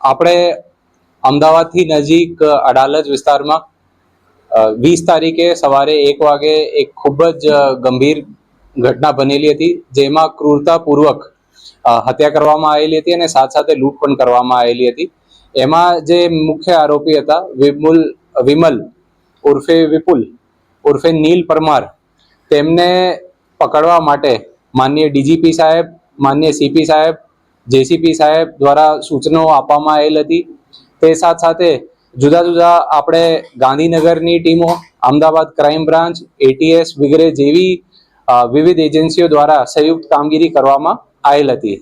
આપણે અમદાવાદથી નજીક અડાલજ વિસ્તારમાં વીસ તારીખે સવારે એક વાગે એક ખૂબ જ ગંભીર ઘટના બનેલી હતી, જેમાં ક્રૂરતાપૂર્વક હત્યા કરવામાં આવેલી હતી અને સાથે સાથે લૂંટ પણ કરવામાં આવેલી હતી. એમાં જે મુખ્ય આરોપી હતા, વિમુલ, વિમલ ઉર્ફે વિપુલ, ઉર્ફે નીલ પરમાર, તેમને પકડવા માટે માનનીય ડીજીપી સાહેબ માન્ય સીપી સાહેબ, જેસીપી સાહેબ દ્વારા સૂચનાઓ આપવામાં આવેલ હતી. તે સાથ સાથે જુદા જુદા આપણે ગાંધીનગરની ટીમો, અમદાવાદ ક્રાઇમ બ્રાન્ચ, એટીએસ વગેરે જેવી વિવિધ એજન્સીઓ દ્વારા સંયુક્ત કામગીરી કરવામાં આવેલ હતી.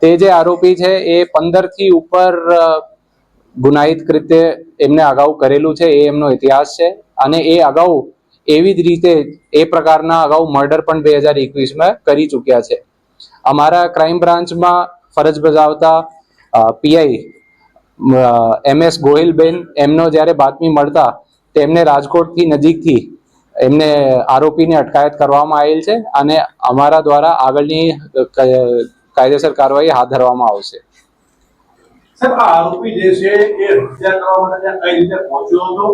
તે જે આરોપી છે એ પંદરથી ઉપર ગુનાહિત કૃત્ય એમને અગાઉ કરેલું છે, એ એમનો ઇતિહાસ છે અને એ અગાઉ એવી જ રીતે એ પ્રકારના અગાઉ મર્ડર પણ બે હજાર એકવીસમાં કરી ચૂક્યા છે. અમારા ક્રાઇમ બ્રાન્ચમાં ફરજ બજાવતા પીઆઈ એમ એસ ગોહિલબેન એમનો જ્યારે બાતમી મળતા, તેમને રાજકોટથી નજીકથી એમને આરોપીની અટકાયત કરવામાં આવેલ છે અને અમારા દ્વારા આગળની કાયદેસર કાર્યવાહી હાથ ધરવામાં આવશે. સાહેબ, આ આરોપી જે છે, એ હત્યા કરવા માટે કઈ રીતે પહોંચ્યો હતો?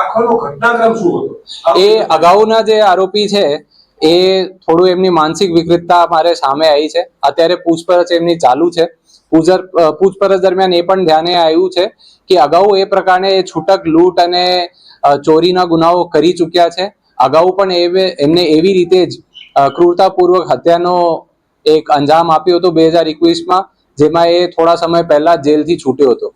આખોનો ઘટનાક્રમ શું હતો? એ અગાઉના જે આરોપી છે, એ થોડું એમની માનસિક વિકૃતતા મારે સામે આવી છે. અત્યારે પૂછપરછ એમની ચાલુ છે. પૂજર પૂછપરછ દરમિયાન એ પણ ધ્યાને આવ્યું છે કે અગાઉ એ પ્રકારે એ છૂટક લૂંટ અને ચોરીના ગુનાઓ કરી ચૂક્યા છે. અગાઉ પણ એમને એવી રીતે જ ક્રૂરતાપૂર્વક હત્યાનો એક અંજામ આપ્યો હતો બે હજાર એકવીસમાં. જેમાં એ થોડા સમય પહેલા જેલથી છૂટ્યો હતો.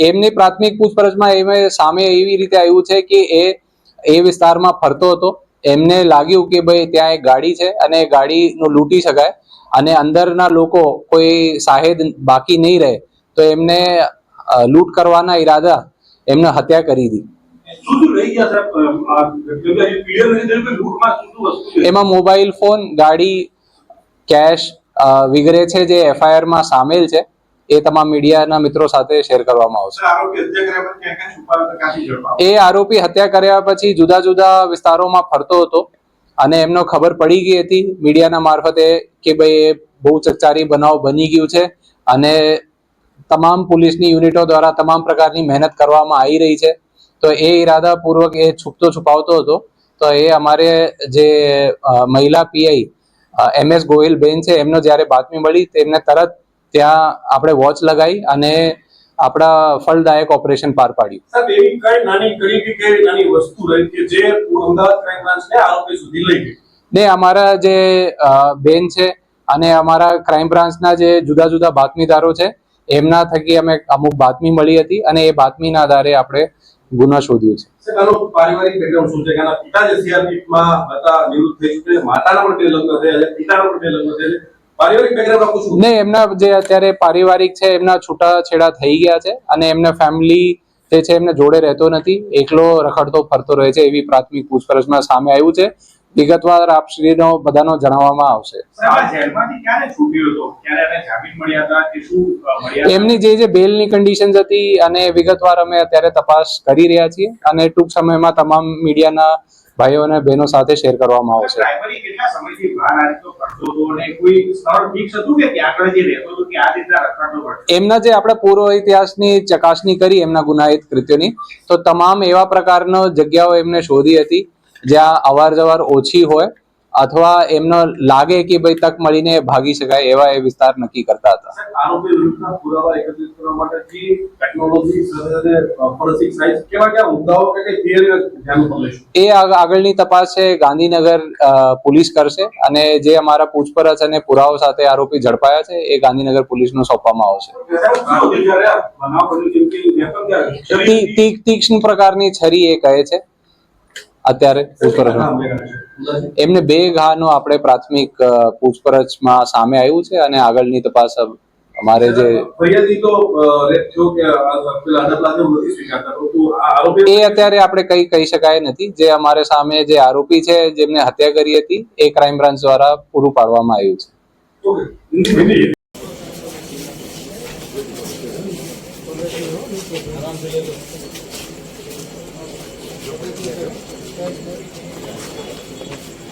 એમની પ્રાથમિક પૂછપરછમાં એમ સામે એવી રીતે આવ્યું છે કે એ એ વિસ્તારમાં ફરતો હતો. એમને લાગ્યું કે ભાઈ ત્યાં એક ગાડી છે અને એ ગાડીનું લૂંટી શકાય અને અંદરના લોકો કોઈ સાહેદ બાકી નહીં રહે તો એમને લૂંટ કરવાના ઈરાદા એમને હત્યા કરી હતી એમાં મોબાઈલ ફોન ગાડી કેશ વગેરે છે જે એફઆઈઆરમાં સામેલ છે એ તમામ મીડિયાના મિત્રો સાથે શેર કરવામાં આવશે. એ આરોપી હત્યા કર્યા પછી જુદા જુદા વિસ્તારોમાં ફરતો હતો અને એમનો ખબર પડી ગઈ હતી મીડિયાના મારફતે કે ભાઈ એ બહુ ચકચારી બનાવ બની ગયું છે અને તમામ પોલીસની યુનિટો દ્વારા તમામ પ્રકારની મહેનત કરવામાં આવી રહી છે. તો એ ઈરાદાપૂર્વક એ છુપતો છુપાવતો હતો. તો એ અમારે જે મહિલા પીઆઈ એમ એસ ગોહિલ બેન છે એમનો જ્યારે બાતમી મળી તેમને તરત ત્યાં આપણે વોચ લગાવી અને આપણા ફળદાયક ઓપરેશન પાર પાડ્યું. સાહેબ એવી કઈ નાની કડી કે કઈ નાની વસ્તુ રહી કે જે અમદાવાદ ક્રાઇમ બ્રાન્ચને આરોપી સુધી લઈ ગઈ? ને અમારા જે બેન છે અને અમારા ક્રાઇમ બ્રાન્ચના જે જુદા જુદા બાતમીદારો છે એમના થકી અમે અમુક બાતમી મળી હતી અને એ બાતમીના આધારે આપણે ગુનો શોધ્યો છે. પારિવારિક બેકગ્રાઉન્ડ શું છે? કે પિતા જે CRPF હતા નિવૃત્ત થઈ ચૂક્યા માતાના પણ તે લગ્ન થયા છે પિતાના પણ તે લગ્ન થયા છે. પારિવારિક બેકગ્રાઉન્ડ આખું શું? ને એમના જે અત્યારે પારિવારિક છે એમના છૂટાછેડા થઈ ગયા છે અને એમને ફેમિલી જે છે એમને જોડે રહેતો નથી. એકલો રખડતો ફરતો રહે છે એવી પ્રાથમિક પૂછપરછમાં સામે આવ્યું છે. વિગતવાર આપશ્રીનો બધાનો જણાવવામાં આવશે? એમની જે જે બેલની કન્ડિશન હતી અને વિગતવાર અમે અત્યારે તપાસ કરી રહ્યા છીએ અને ટૂંક સમયમાં તમામ મીડિયાના ભાઈઓ અને બહેનો સાથે શેર કરવામાં આવશે. એમના જે આપણે પૂર્વ ઇતિહાસની ચકાસણી કરી એમના ગુનાહિત કૃત્યોની તો તમામ એવા પ્રકારનો જગ્યાઓ એમને શોધી હતી જ્યાં અવાર જવાર ઓછી હોય અથવા એમનો લાગે કે ભાઈ તક મળીને ભાગી શકાય એવા એ વિસ્તાર નક્કી કરતા હતા. એ આગ- આગળની તપાસ છે ગાંધીનગર પોલીસ કરશે અને જે અમારા પૂછપરછ અને પુરાવો સાથે આરોપી ઝડપાયા છે એ ગાંધીનગર પોલીસનો સોંપવામાં આવશે. તીક્ષ્ણ પ્રકારની છરી એ કહે છે. અત્યારે પૂછપરછમાં. હા, મેં કહ્યું છે. એમને બે ઘાનો આપણે પ્રાથમિક પૂછપરછમાં સામે આવ્યું છે અને આગળની તપાસ અમારે જે એ અત્યારે આપણે કઈ કહી શકાય નથી. જે અમારે સામે જે આરોપી છે જેમને હત્યા કરી હતી એ ક્રાઇમ બ્રાન્ચ દ્વારા પૂરું પાડવામાં આવ્યું છે. Thank you.